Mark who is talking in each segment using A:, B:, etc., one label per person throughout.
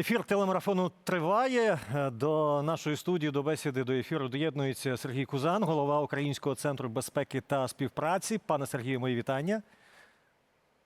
A: Ефір телемарафону триває. Е, До нашої студії, до бесіди, до ефіру доєднується Сергій Кузан, голова Українського центру безпеки та співпраці. Пане Сергію, мої вітання.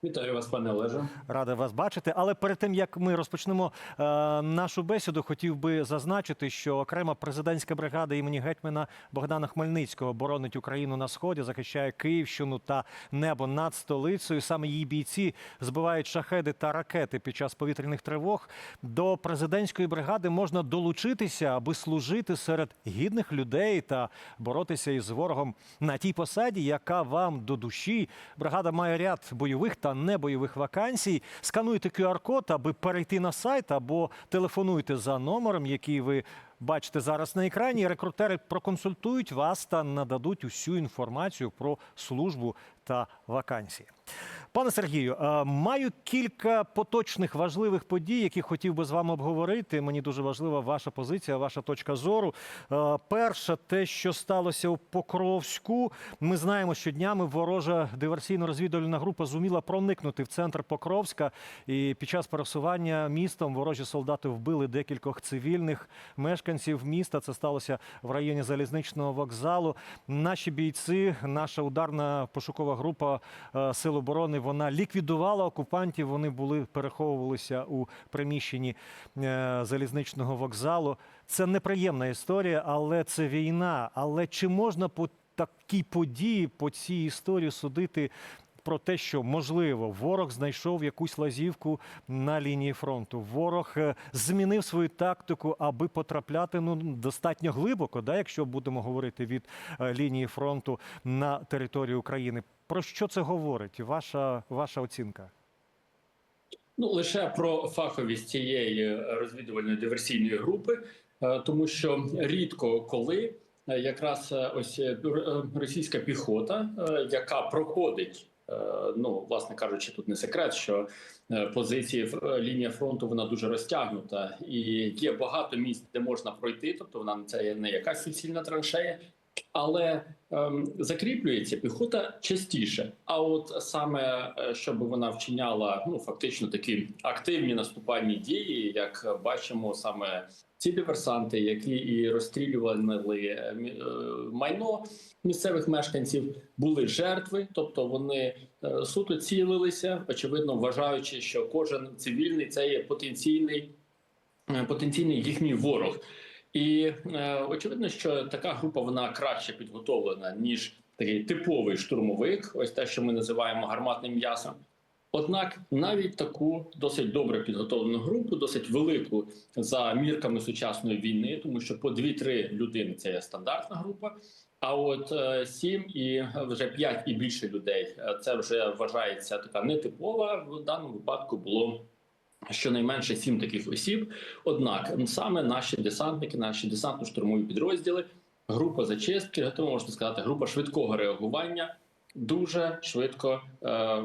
B: Вітаю вас, пане Олеже.
A: Рада вас бачити. Але перед тим як ми розпочнемо е, нашу бесіду, хотів би зазначити, що окрема президентська бригада імені гетьмана Богдана Хмельницького боронить Україну на сході, захищає Київщину та небо над столицею. Саме її бійці збивають шахеди та ракети під час повітряних тривог. До президентської бригади можна долучитися, аби служити серед гідних людей та боротися із ворогом на тій посаді, яка вам до душі. Бригада має ряд бойових та небойових вакансій. Скануйте QR-код, аби перейти на сайт, або телефонуйте за номером, який ви бачите зараз на екрані. Рекрутери проконсультують вас та нададуть усю інформацію про службу та вакансії. Пане Сергію, е, маю кілька поточних важливих подій, які хотів би з вами обговорити. Мені дуже важлива ваша позиція, ваша точка зору. Е, Перше, те, що сталося у Покровську. Ми знаємо, що днями ворожа диверсійно-розвідувальна група зуміла проникнути в центр Покровська. І під час пересування містом ворожі солдати вбили декількох цивільних мешканців міста. Це сталося в районі залізничного вокзалу. Наші бійці, наша ударна пошукова група е, Сил оборони, вона ліквідувала окупантів. Вони були переховувалися у приміщенні е, залізничного вокзалу. Це неприємна історія, але це війна. Але чи можна по такій події, по цій історії судити? Про те, що можливо ворог знайшов якусь лазівку на лінії фронту. Ворог е, змінив свою тактику, аби потрапляти ну достатньо глибоко, да, якщо будемо говорити від е, лінії фронту на територію України. Про що це говорить? Ваша ваша оцінка?
B: Ну лише про фаховість цієї розвідувальної диверсійної групи, е, тому що рідко коли якраз ось російська піхота, яка проходить. Е, Ну, власне кажучи, тут не секрет, що е, позиції е, лінія фронту вона дуже розтягнута, і є багато місць, де можна пройти. Тобто вона це не якась суцільна траншея, але ем, закріплюється піхота частіше. А от саме щоб вона вчиняла ну фактично такі активні наступальні дії, як бачимо, саме ці диверсанти, які і розстрілювали е, е, майно місцевих мешканців, були жертви, тобто вони е, суто цілилися, очевидно, вважаючи, що кожен цивільний це є потенційний, потенційний їхній ворог. І очевидно, що така група вона краще підготовлена ніж такий типовий штурмовик, ось те, що ми називаємо гарматним м'ясом. Однак навіть таку досить добре підготовлену групу, досить велику за мірками сучасної війни, тому що по 2-3 людини це є стандартна група. А от е, сім і вже п'ять і більше людей е, це вже вважається така нетипова. В даному випадку було щонайменше сім таких осіб. Однак саме наші десантники, наші десантно-штурмові підрозділи, група зачистки, то можна сказати, група швидкого реагування. Дуже швидко е,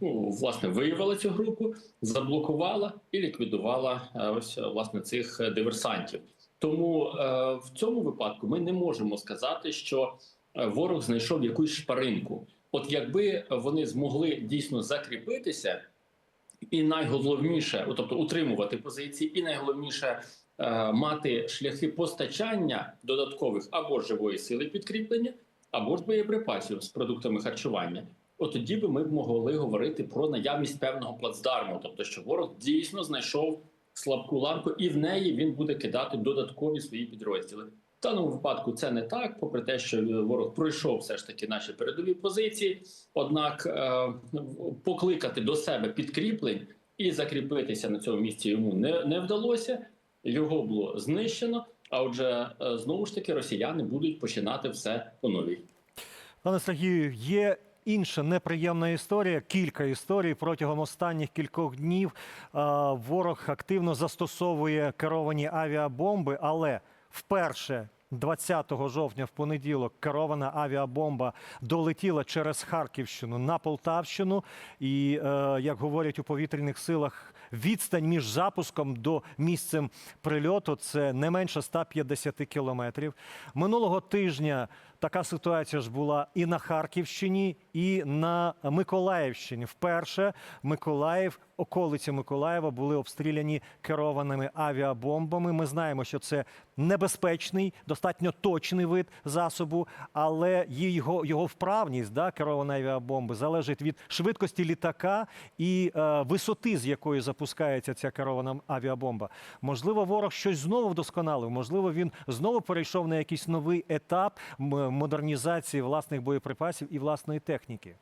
B: ну, власне виявила цю групу, заблокувала і ліквідувала е, ось власне цих е, диверсантів. Тому е, в цьому випадку ми не можемо сказати, що е, ворог знайшов якусь шпаринку. От якби вони змогли дійсно закріпитися, і найголовніше, тобто утримувати позиції, і найголовніше е, мати шляхи постачання додаткових або живої сили підкріплення, або ж боєприпасів з продуктами харчування. От тоді би ми б могли говорити про наявність певного плацдарму, тобто, що ворог дійсно знайшов слабку ланку, і в неї він буде кидати додаткові свої підрозділи. В даному випадку це не так, попри те, що е, ворог пройшов все ж таки наші передові позиції. Однак е, покликати до себе підкріплень і закріпитися на цьому місці йому не, не вдалося. Його було знищено. А отже, е, знову ж таки, росіяни будуть починати все по новій.
A: Пане Сергію, є інша неприємна історія. Кілька історій протягом останніх кількох днів. Ворог активно застосовує керовані авіабомби, але вперше. 20 жовтня в понеділок керована авіабомба долетіла через Харківщину на Полтавщину. І, е, як говорять у повітряних силах, відстань між запуском до місцем прильоту це не менше 150 кілометрів. Минулого тижня така ситуація ж була і на Харківщині, і на Миколаївщині. Вперше Миколаїв, околиці Миколаєва були обстріляні керованими авіабомбами. Ми знаємо, що це небезпечний, достатньо точний вид засобу, але його, його вправність да, керованої авіабомби залежить від швидкості літака і е, висоти, з якої запускається ця керована авіабомба. Можливо, ворог щось знову вдосконалив, можливо, він знову перейшов на якийсь новий етап модернізації власних боєприпасів і власної техніки.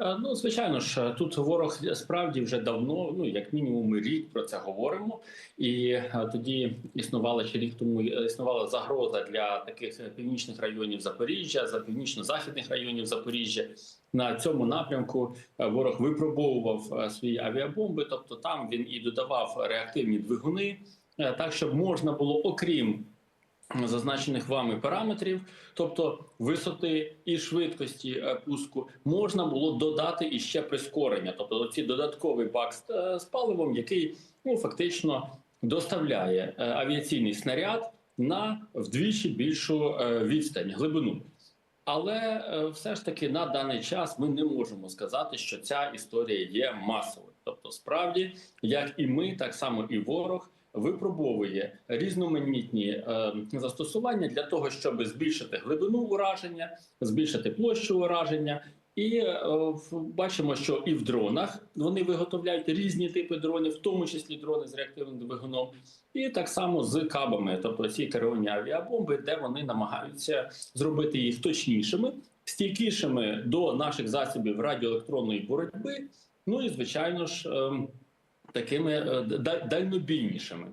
B: Е, Ну, звичайно ж, тут ворог справді вже давно, ну як мінімум, рік про це говоримо. І е, тоді існувала ще рік тому е, існувала загроза для таких північних районів Запоріжжя, за північно-західних районів Запоріжжя. На цьому напрямку е, ворог випробовував е, свої авіабомби, тобто там він і додавав реактивні двигуни, е, так щоб можна було, окрім зазначених вами параметрів, тобто висоти і швидкості е, пуску, можна було додати іще прискорення, тобто ці додатковий бак з, е, паливом, який ну фактично доставляє е, авіаційний снаряд на вдвічі більшу відстань, глибину. Але все ж таки на даний час ми не можемо сказати, що ця історія є масовою. Тобто, справді, як і ми, так само і ворог випробовує різноманітні е, застосування для того, щоб збільшити глибину ураження, збільшити площу ураження. І е, бачимо, що і в дронах вони виготовляють різні типи дронів, в тому числі дрони з реактивним двигуном, і так само з кабами, тобто ці керовані авіабомби, де вони намагаються зробити їх точнішими, стійкішими до наших засобів радіоелектронної боротьби. Ну і звичайно ж, ем, такими е, дальнобійнішими.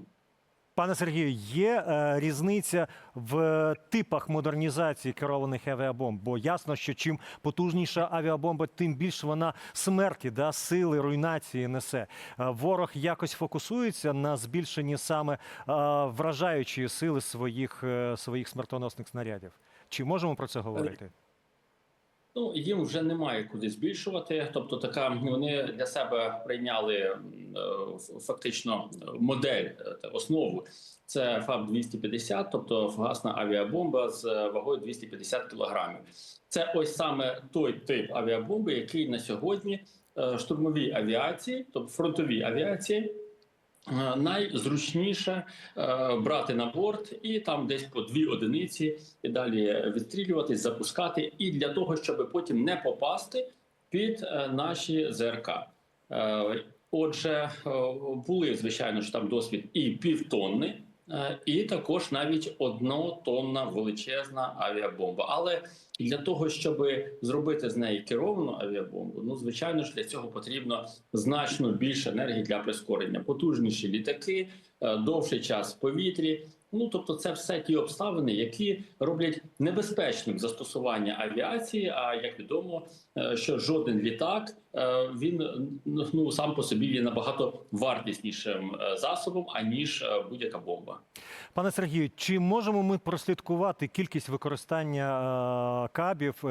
A: Пане Сергію, є е, різниця в типах модернізації керованих авіабомб? Бо ясно, що чим потужніша авіабомба, тим більше вона смерті, да, сили, руйнації несе. Е, ворог якось фокусується на збільшенні саме е, вражаючої сили своїх, е, своїх смертоносних снарядів. Чи можемо про це говорити?
B: Ну їм вже немає куди збільшувати. Тобто, така вони для себе прийняли е, фактично модель е, та основу. Це ФАБ 250 тобто фугасна авіабомба з вагою 250 кілограмів. Це ось саме той тип авіабомби, який на сьогодні е, штурмовій авіації, тобто фронтовій авіації. Е, Найзручніше е, брати на борт і там десь по дві одиниці і далі відстрілюватись, запускати, і для того, щоб потім не попасти під е, наші ЗРК. Отже, були звичайно ж там досвід і півтонни, і також навіть однотонна величезна авіабомба. Але для того, щоб зробити з неї керовану авіабомбу, ну звичайно ж для цього потрібно значно більше енергії для прискорення, потужніші літаки, е, довший час в повітрі. Ну тобто, це все ті обставини, які роблять небезпечним застосування авіації. А як відомо, е, що жоден літак е, він ну, ну сам по собі є набагато вартіснішим е, засобом аніж будь-яка бомба.
A: Пане Сергію, чи можемо ми прослідкувати кількість використання кабів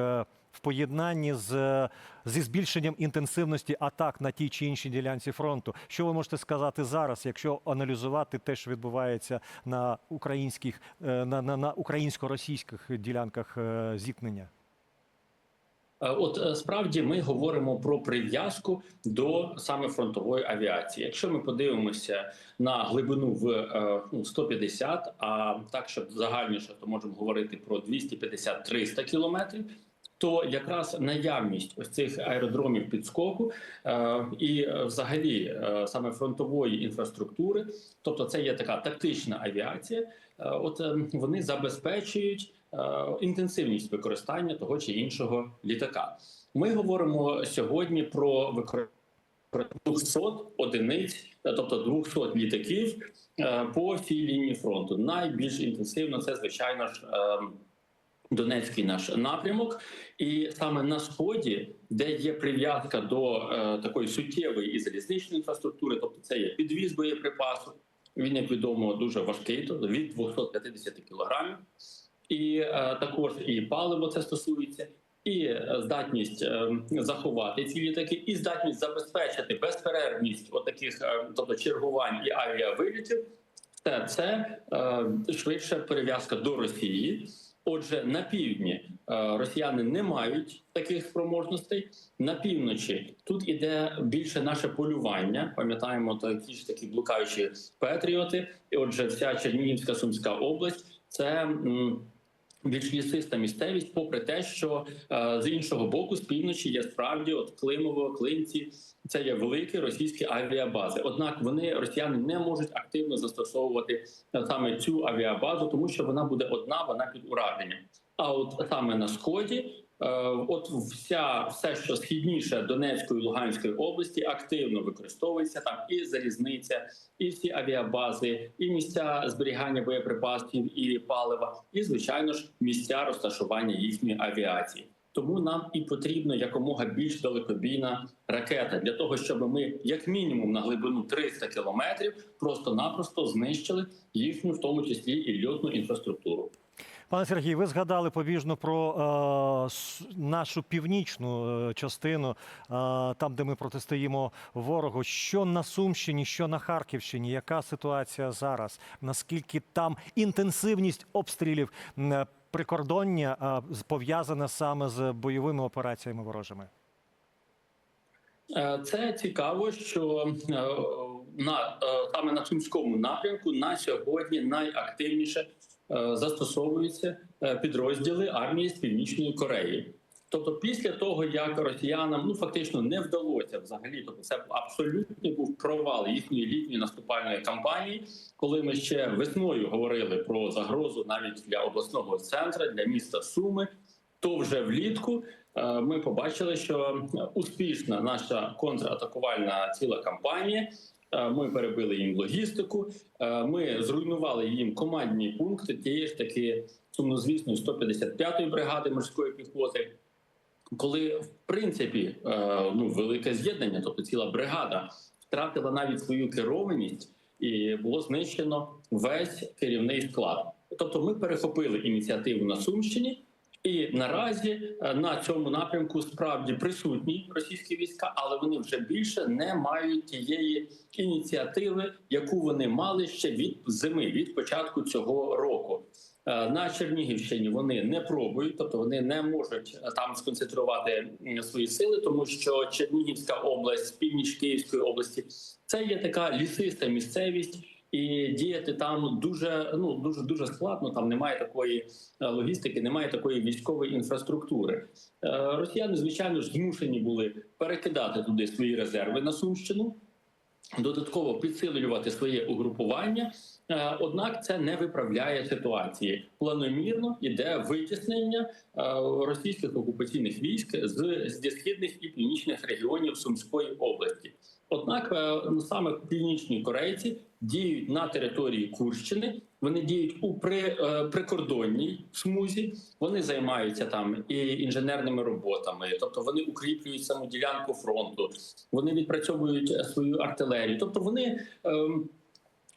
A: в поєднанні з зі збільшенням інтенсивності атак на тій чи іншій ділянці фронту? Що ви можете сказати зараз, якщо аналізувати те, що відбувається на українських е, на, на, на українсько-російських ділянках е, зіткнення?
B: Е, От справді ми говоримо про прив'язку до саме фронтової авіації. Якщо ми подивимося на глибину в е, ну, 150, а так, щоб загальніше, то можемо говорити про 250-300 кілометрів. То якраз наявність ось цих аеродромів підскоку е, і е, взагалі е, саме фронтової інфраструктури, тобто це є така тактична авіація. Е, от е, вони забезпечують е, інтенсивність використання того чи іншого літака. Ми говоримо сьогодні про використання 200 одиниць, е, тобто 200 літаків е, по всій лінії фронту. Найбільш інтенсивно це звичайно ж. Донецький наш напрямок, і саме на сході, де є прив'язка до е, такої суттєвої і залізничної інфраструктури, тобто це є підвіз боєприпасу. Він як відомо дуже важкий, тобто від 250 кілограмів, і е, також і паливо це стосується, і здатність е, заховати ці літаки, і здатність забезпечити безперервність отаких, е, тобто чергувань і авіавилітів. Все це е, швидше перев'язка до Росії. Отже, на півдні е, росіяни не мають таких спроможностей. На півночі тут іде більше наше полювання. Пам'ятаємо такі ж такі блукаючі патріоти. І отже, вся Чернігівська Сумська область це. Більш лісиста місцевість, попри те, що е, з іншого боку, з півночі є справді от Климово, Клинці, це є великі російські авіабази. Однак вони росіяни не можуть активно застосовувати е, саме цю авіабазу, тому що вона буде одна, вона під ураженням. А от саме на сході, от вся все, що східніше Донецької Луганської області, активно використовується там і залізниця, і всі авіабази, і місця зберігання боєприпасів і палива, і звичайно ж місця розташування їхньої авіації. Тому нам і потрібно якомога більш далекобійна ракета для того, щоб ми, як мінімум, на глибину 300 кілометрів, просто-напросто знищили їхню, в тому числі і льотну інфраструктуру.
A: Пане Сергій, ви згадали побіжно про е, нашу північну е, частину, е, там, де ми протистоїмо ворогу. Що на Сумщині, що на Харківщині? Яка ситуація зараз? Наскільки там інтенсивність обстрілів е, прикордоння е, пов'язана саме з бойовими операціями ворожими?
B: Е, Це цікаво, що на саме на сумському напрямку на сьогодні найактивніше застосовуються е, підрозділи армії з північної Кореї. Тобто, після того як росіянам ну фактично не вдалося взагалі, тобто це абсолютний був провал їхньої літньої наступальної кампанії, коли ми ще весною говорили про загрозу навіть для обласного центру, для міста Суми, то вже влітку е, ми побачили, що успішна наша контратакувальна ціла кампанія. Ми перебили їм логістику. Ми зруйнували їм командні пункти тієї ж таки сумнозвісної 155-ї бригади морської піхоти. Коли в принципі ну велике з'єднання, тобто ціла бригада, втратила навіть свою керованість, і було знищено весь керівний склад. Тобто, ми перехопили ініціативу на Сумщині, і наразі е, на цьому напрямку справді присутні російські війська, але вони вже більше не мають тієї ініціативи, яку вони мали ще від зими, від початку цього року. Е, На Чернігівщині вони не пробують, тобто вони не можуть е, там сконцентрувати свої сили, тому що Чернігівська область, північ Київської області це є така лісиста місцевість. І діяти там дуже ну дуже дуже складно. Там немає такої е, логістики, немає такої військової інфраструктури. Е, Росіяни, звичайно змушені були перекидати туди свої резерви на Сумщину, додатково підсилювати своє угрупування. Е, Однак це не виправляє ситуації. Планомірно йде витіснення російських окупаційних військ з, зі східних і північних регіонів Сумської області. Однак саме північні корейці діють на території Курщини. Вони діють у при, е, прикордонній смузі. Вони займаються там і інженерними роботами, тобто вони укріплюють саму ділянку фронту, вони відпрацьовують е, свою артилерію. Тобто вони ем,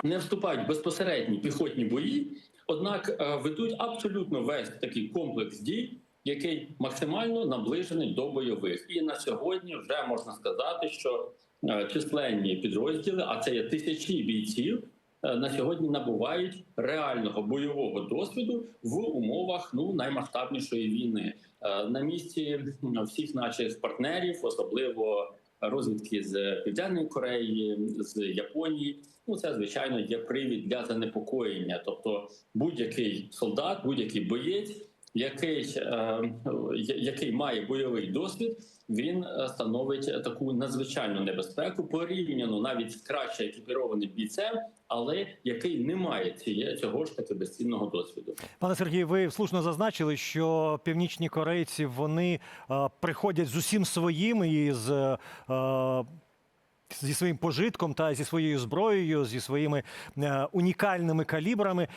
B: не вступають в безпосередні піхотні бої, однак е, ведуть абсолютно весь такий комплекс дій, який максимально наближений до бойових. І на сьогодні вже можна сказати, що е, численні підрозділи, а це є тисячі бійців. е, На сьогодні набувають реального бойового досвіду в умовах ну наймасштабнішої війни Е, на місці всіх наших партнерів, особливо розвідки з Південної Кореї, з Японії. Ну це звичайно є привід для занепокоєння. Тобто, будь-який солдат, будь-який боєць, який, е, який має бойовий досвід, він е, становить таку надзвичайну небезпеку порівняно навіть з краще екіпірованим бійцем, але який не має цієї цього ж таки безцінного досвіду.
A: Пане Сергію, ви слушно зазначили, що північні корейці вони е, приходять з усім своїм і з. е, Зі своїм пожитком та зі своєю зброєю, зі своїми е, унікальними калібрами, е,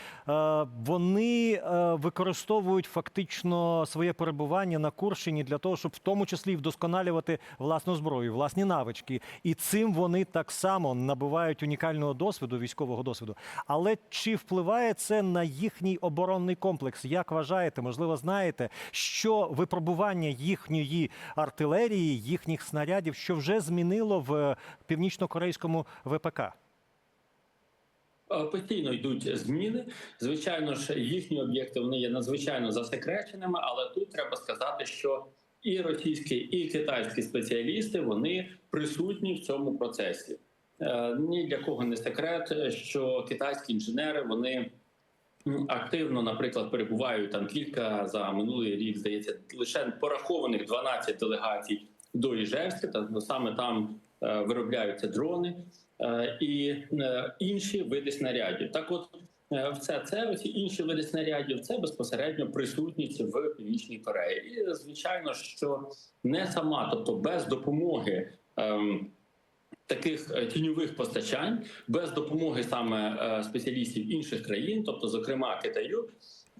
A: вони е, використовують фактично своє перебування на Курщині для того, щоб в тому числі вдосконалювати власну зброю, власні навички. І цим вони так само набувають унікального досвіду, військового досвіду. Але чи впливає це на їхній оборонний комплекс? Як вважаєте, можливо, знаєте, що випробування їхньої артилерії, їхніх снарядів, що вже змінило в північно-корейському ВПК?
B: Е, Постійно йдуть зміни. Звичайно ж, їхні об'єкти вони є надзвичайно засекреченими, але тут треба сказати, що і російські, і китайські спеціалісти вони присутні в цьому процесі. Е, Ні для кого не секрет, що китайські інженери вони активно, наприклад, перебувають там кілька за минулий рік, здається, лише порахованих 12 делегацій до Іжевська, та саме там виробляються дрони е, і е, інші види снарядів. Так, от е, все це оці інші види снарядів, це безпосередньо присутність в північній Кореї. І звичайно, що не сама, тобто без допомоги. ем, Таких е, тіньових постачань без допомоги саме е, спеціалістів інших країн, тобто, зокрема Китаю,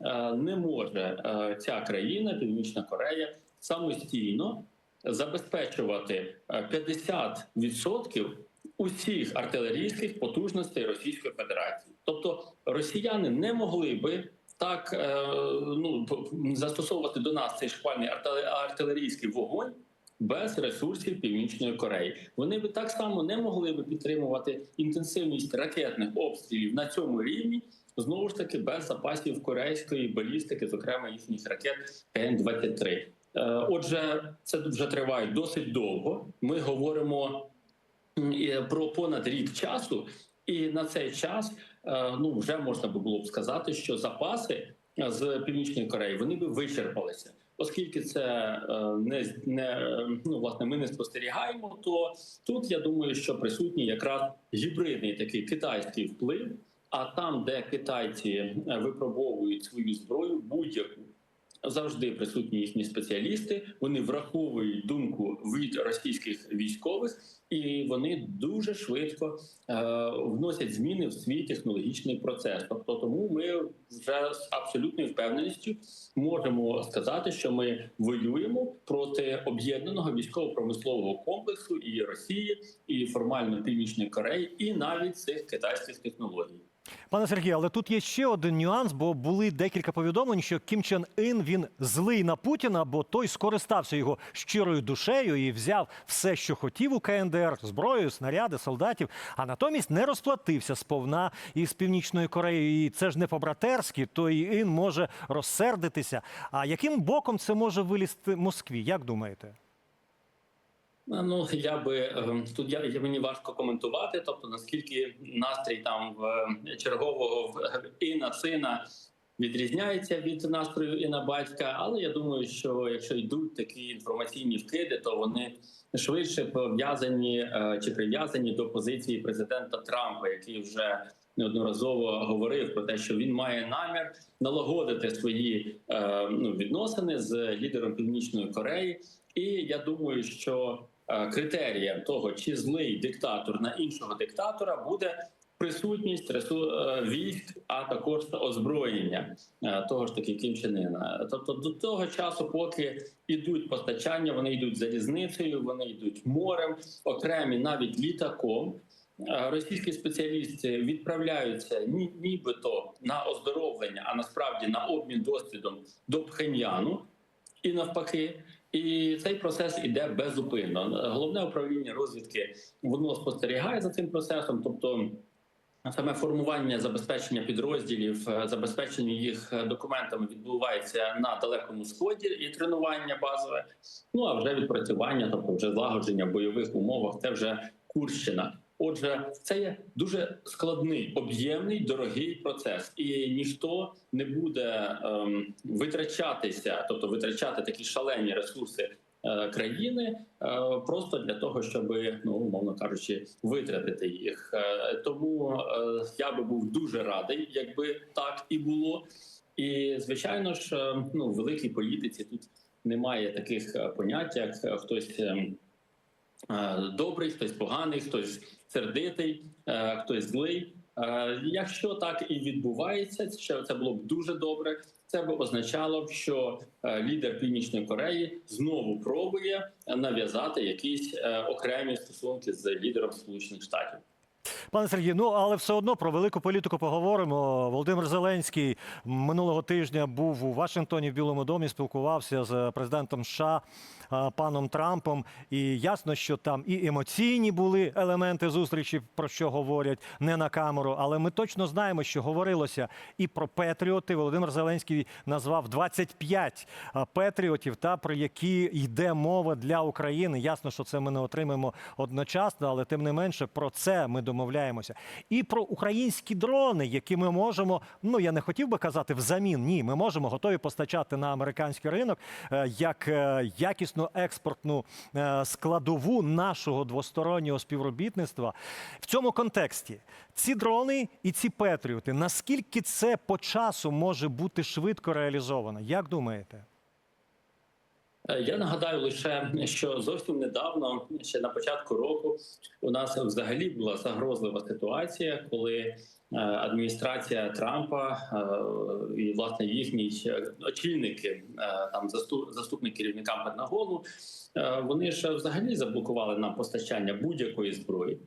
B: е, не може е, ця країна, Північна Корея, самостійно забезпечувати е, 50% усіх артилерійських потужностей Російської Федерації. Тобто росіяни не могли би так е, ну застосовувати до нас цей шквальний артиле- артилерійський вогонь. Без ресурсів Північної Кореї вони би так само не могли би підтримувати інтенсивність ракетних обстрілів на цьому рівні, знову ж таки без запасів корейської балістики, зокрема їхніх ракет КН-23. Е, Отже, це вже триває досить довго. Ми говоримо про понад рік часу, і на цей час е, ну вже можна би було б сказати, що запаси е, з північної Кореї вони би вичерпалися. Оскільки це е, не не е, ну власне ми не спостерігаємо, то тут я думаю, що присутній якраз гібридний такий китайський вплив. А там, де китайці е, випробовують свою зброю, будь-яку завжди присутні їхні спеціалісти. Вони враховують думку від російських військових, і вони дуже швидко е, вносять зміни в свій технологічний процес. Тобто, тому ми вже з абсолютною впевненістю можемо сказати, що ми воюємо проти об'єднаного військово-промислового комплексу і Росії, і формально Північної Кореї, і навіть цих китайських технологій.
A: Пане Сергію, але тут є ще один нюанс, бо були декілька повідомлень, що Кім Чен Ін він злий на Путіна, бо той скористався його щирою душею і взяв все, що хотів у КНДР, зброю, снаряди, солдатів, а натомість не розплатився сповна із північною Кореєю. І це ж не по-братерськи, то і Ін може розсердитися. А яким боком це може вилізти Москві? Як думаєте?
B: Ну я би е, тут я, мені важко коментувати. Тобто наскільки настрій там в е, чергового в іна сина відрізняється від настрою іна батька. Але я думаю, що якщо йдуть такі інформаційні вкиди, то вони швидше пов'язані е, чи прив'язані до позиції президента Трампа, який вже неодноразово говорив про те, що він має намір налагодити свої е, ну, відносини з лідером Північної Кореї. І я думаю, що е, критерієм того, чи злий диктатор на іншого диктатора, буде присутність е, військ, а також озброєння е, того ж таки Іна. Тобто до того часу, поки йдуть постачання, вони йдуть залізницею, вони йдуть морем, окремі навіть літаком. Е, Російські спеціалісти відправляються ні, нібито на оздоровлення, а насправді на обмін досвідом до Пхеньяну і навпаки. І цей процес іде безупинно. Головне управління розвідки воно спостерігає за цим процесом, тобто. Саме формування забезпечення підрозділів, е, забезпечення їх документами відбувається на далекому сході і тренування базове. Ну а вже відпрацювання, тобто вже злагодження в бойових умовах, це вже Курщина. Отже, це є дуже складний, об'ємний, дорогий процес, і ніхто не буде ем, витрачатися, тобто витрачати такі шалені ресурси е, країни е, просто для того, щоб ну умовно кажучи, витратити їх. Е, тому я би був дуже радий, якби так і було. І звичайно ж, е, ну в великій політиці тут немає таких понять, як хтось. Е, Добрий, хтось поганий, хтось сердитий, е, хтось злий. Е, Якщо так і відбувається, що це було б дуже добре. Це б означало б, що лідер Північної Кореї знову пробує нав'язати якісь окремі стосунки з лідером Сполучених Штатів.
A: Пане Сергію, ну але все одно про велику політику поговоримо. Володимир Зеленський минулого тижня був у Вашингтоні в Білому домі, спілкувався з президентом США паном Трампом. І ясно, що там і емоційні були елементи зустрічі, про що говорять не на камеру. Але ми точно знаємо, що говорилося і про Петріоти. Володимир Зеленський назвав 25 а, патріотів, та про які йде мова для України. Ясно, що це ми не отримаємо одночасно, але тим не менше про це ми домовляємося. І про українські дрони, які ми можемо, ну я не хотів би казати взамін. Ні, ми можемо готові постачати на американський ринок е, як е, якісну експортну е, складову нашого двостороннього співробітництва. В цьому контексті ці дрони і ці петріоти, наскільки це по часу може бути швидко реалізовано? Як думаєте?
B: Е, Я нагадаю лише, що зовсім недавно, ще на початку року, у нас взагалі була загрозлива ситуація, коли е, адміністрація Трампа е, і власне їхні очільники, там заступ- заступник керівника Пентагону, вони ж взагалі заблокували нам постачання будь-якої зброї.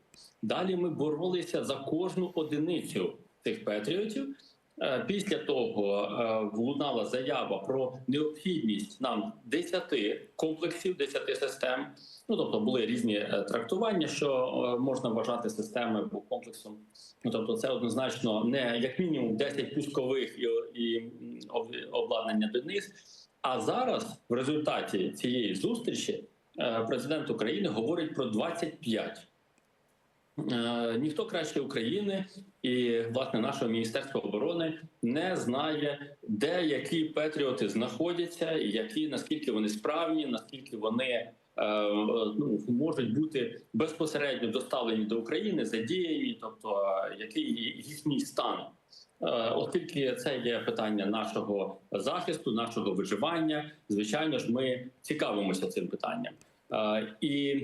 B: Далі ми боролися за кожну одиницю цих патріотів. Е, Після того е, влунала заява про необхідність нам 10 комплексів, 10 систем. Ну тобто були різні е, трактування, що е, можна вважати системи або комплексом. Ну тобто, це однозначно не як мінімум 10 пускових і, і обладнання до них. А зараз, в результаті цієї зустрічі, е, президент України говорить про 25. Е, Ніхто краще України і власне нашого міністерства оборони не знає, де які патріоти знаходяться, і які наскільки вони справні, наскільки вони е, ну, можуть бути безпосередньо доставлені до України, задіяні, тобто е, який їхній стан. Оскільки це є питання нашого захисту, нашого виживання, звичайно ж, ми цікавимося цим питанням. І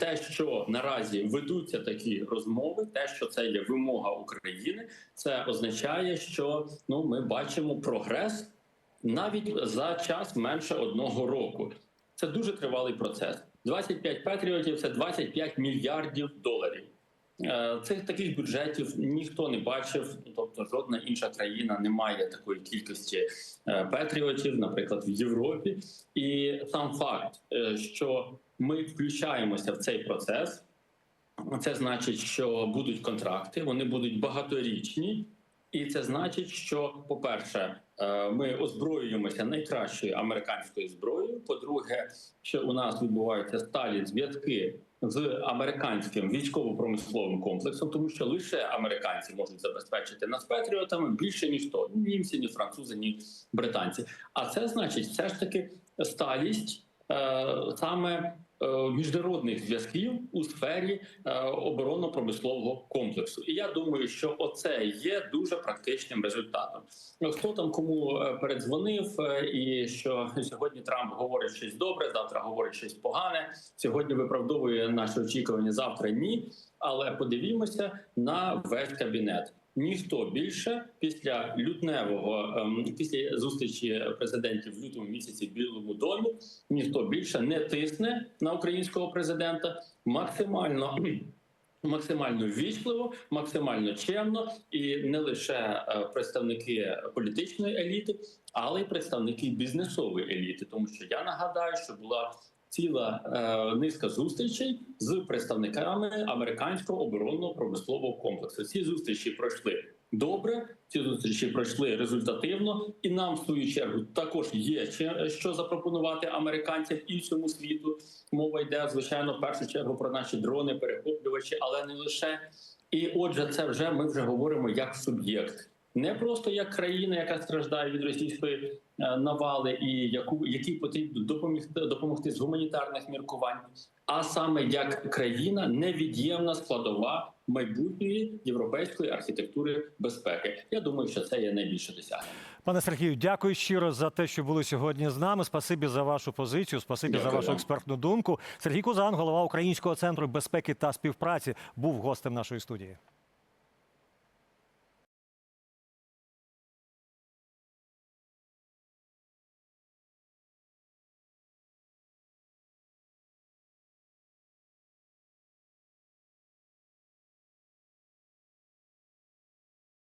B: те, що наразі ведуться такі розмови, те, що це є вимога України, це означає, що ну ми бачимо прогрес навіть за час менше одного року. Це дуже тривалий процес. 25 патріотів це 25 мільярдів доларів. Е, Цих таких бюджетів ніхто не бачив, тобто жодна інша країна не має такої кількості е, патріотів, наприклад, в Європі. І сам факт, е, що ми включаємося в цей процес, це значить, що будуть контракти, вони будуть багаторічні, і це значить, що, по-перше, ми озброюємося найкращою американською зброєю. По-друге, що у нас відбуваються сталі зв'язки з американським військово-промисловим комплексом, тому що лише американці можуть забезпечити нас патріотами більше ніж то ні німці, ні французи, ні британці. А це значить все ж таки сталість е, саме міжнародних зв'язків у сфері е, оборонно-промислового комплексу. І я думаю, що оце є дуже практичним результатом. Ну, Хто там кому е, передзвонив, е, і що сьогодні Трамп говорить щось добре, завтра говорить щось погане. Сьогодні виправдовує наші очікування, завтра ні. Але подивімося на весь кабінет. Ніхто більше після лютневого ем, після зустрічі президентів в лютому місяці в Білому домі ніхто більше не тисне на українського президента максимально. Максимально ввічливо, максимально чемно, і не лише е, представники політичної еліти, але й представники бізнесової еліти. Тому що я нагадаю, що була ціла е, низка зустрічей з представниками американського оборонного промислового комплексу. Ці зустрічі пройшли добре. Ці зустрічі пройшли результативно, і нам в свою чергу також є ще- що запропонувати американцям і всьому світу. Мова йде звичайно в першу чергу про наші дрони, перехоплювачі, але не лише. І отже, це вже ми вже говоримо як суб'єкт, не просто як країна, яка страждає від російської е, навали, і яку якій потрібно допомогти допомогти з гуманітарних міркувань, а саме як країна невід'ємна складова майбутньої європейської архітектури безпеки. Я думаю, що це є найбільше досягнення.
A: Пане Сергію, дякую щиро за те, що були сьогодні з нами. Спасибі за вашу позицію. Спасибі за вашу експертну думку. Сергій Кузан, голова Українського центру безпеки та співпраці, був гостем нашої студії.